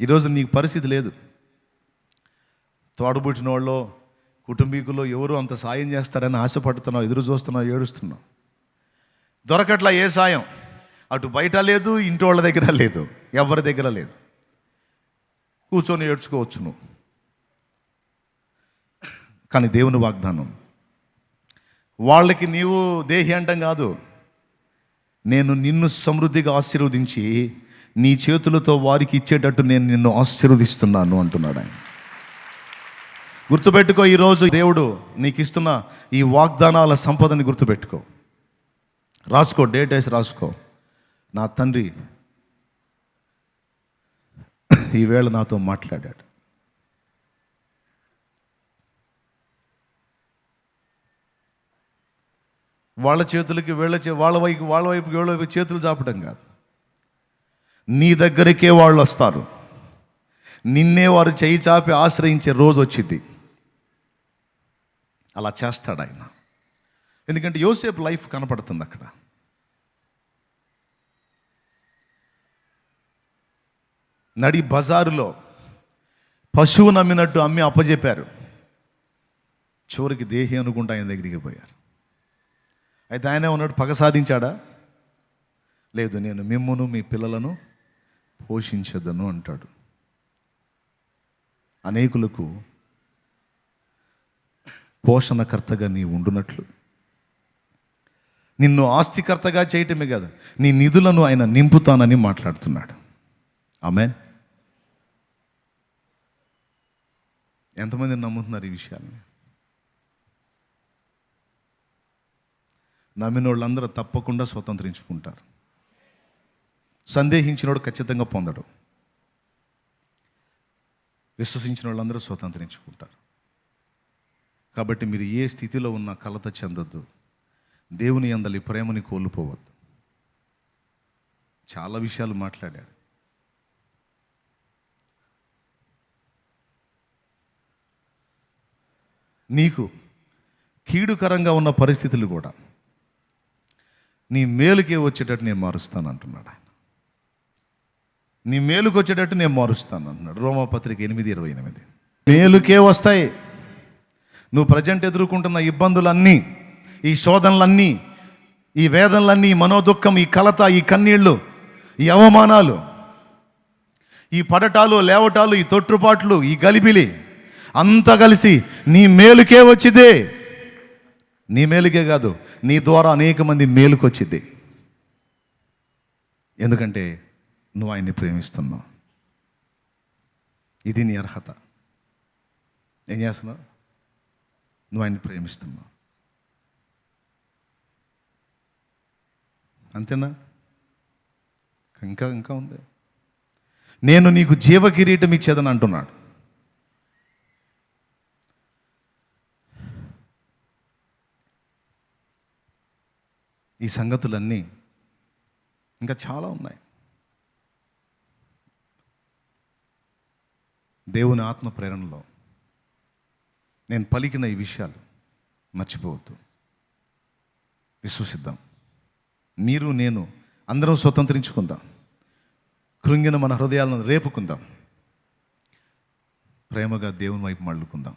ఈరోజు నీకు పరిస్థితి లేదు. తోడబుట్టిన వాళ్ళు కుటుంబీకులు ఎవరు అంత సాయం చేస్తారని ఆశపడుతున్నావు ఎదురు చూస్తున్నావు ఏడుస్తున్నావు? దొరకట్లా ఏ సాయం? అటు బయట లేదు ఇంటి వాళ్ళ దగ్గర లేదు ఎవరి దగ్గర లేదు. కూర్చొని ఏడ్చుకోవచ్చు నువ్వు. కానీ దేవుని వాగ్దానం వాళ్ళకి నీవు దేహి అంటం కాదు. నేను నిన్ను సమృద్ధిగా ఆశీర్వదించి నీ చేతులతో వారికి ఇచ్చేటట్టు నేను నిన్ను ఆశీర్వదిస్తున్నాను అంటున్నాడు ఆయన. గుర్తుపెట్టుకో ఈరోజు దేవుడు నీకు ఇస్తున్న ఈ వాగ్దానాల సంపదని గుర్తుపెట్టుకో. రాసుకో డేట్ వేసి రాసుకో. నా తండ్రి ఈవేళ నాతో మాట్లాడాడు. వాళ్ళ చేతులకి వీళ్ళ చే వాళ్ళ వైపు వాళ్ళ వైపు వీళ్ళ వైపు చేతులు చాపడం కాదు. నీ దగ్గరికే వాళ్ళు వస్తారు నిన్నే వారు చేయి చాపి ఆశ్రయించే రోజు వచ్చింది అలా చేస్తాడు ఆయన ఎందుకంటే యోసేపు లైఫ్ కనపడుతుంది అక్కడ. నడి బజారులో పశువు నమ్మినట్టు అమ్మి అప్పజెప్పారు. చివరికి దేహి అనుకుంటా ఆయన దగ్గరికి పోయారు. అయితే ఆయన ఉన్నాడు పగ సాధించాడా? లేదు నేను మిమ్మును మీ పిల్లలను పోషించదను అంటాడు. అనేకులకు పోషణకర్తగా నీ ఉండునట్లు. నిన్ను ఆస్తికర్తగా చేయటమే కాదు నీ నిధులను ఆయన నింపుతానని మాట్లాడుతున్నాడు. ఆమె ఎంతమంది నమ్ముతున్నారు ఈ విషయాన్ని? నమ్మిన వాళ్ళందరూ తప్పకుండా స్వతంత్రించుకుంటారు. సందేహించినోడు ఖచ్చితంగా పొందడు. విశ్వసించిన వాళ్ళందరూ స్వతంత్రించుకుంటారు. కాబట్టి మీరు ఏ స్థితిలో ఉన్న కలత చెందొద్దు. దేవుని అందలి ప్రేమని కోల్పోవద్దు. చాలా విషయాలు మాట్లాడాడు. నీకు కీడుకరంగా ఉన్న పరిస్థితులు కూడా నీ మేలుకే వచ్చేటట్టు నేను మారుస్తాను అంటున్నాడా నీ మేలుకు వచ్చేటట్టు నేను మారుస్తాను అన్నాడు రోమపత్రిక ఎనిమిది ఇరవై ఎనిమిది. మేలుకే వస్తాయి. నువ్వు ప్రజెంట్ ఎదుర్కొంటున్న ఇబ్బందులన్నీ ఈ శోధనలన్నీ ఈ వేదనలన్నీ ఈ మనోదుఖం ఈ కలత ఈ కన్నీళ్ళు ఈ అవమానాలు ఈ పడటాలు లేవటాలు ఈ తొట్టుపాట్లు ఈ గలిబిలి అంతా కలిసి నీ మేలుకే వచ్చిదే. నీ మేలుకే కాదు నీ ద్వారా అనేక మంది మేలుకు ఎందుకంటే నువ్వు ఆయన్ని ప్రేమిస్తున్నావు. ఇది నీ అర్హత. ఏం చేస్తున్నావు? నువ్వు ఆయన్ని ప్రేమిస్తున్నావు. అంతేనా? ఇంకా ఇంకా ఉంది. నేను నీకు జీవ కిరీటం ఇచ్చేదని అంటున్నాడు. ఈ సంగతులన్నీ ఇంకా చాలా ఉన్నాయి. దేవుని ఆత్మ ప్రేరణలో నేను పలికిన ఈ విషయాలు మర్చిపోవద్దు. విశ్వసిద్దాం. మీరు నేను అందరం స్వతంత్రించుకుందాం. కృంగిన మన హృదయాలను రేపుకుందాం. ప్రేమగా దేవుని వైపు మళ్ళుకుందాం.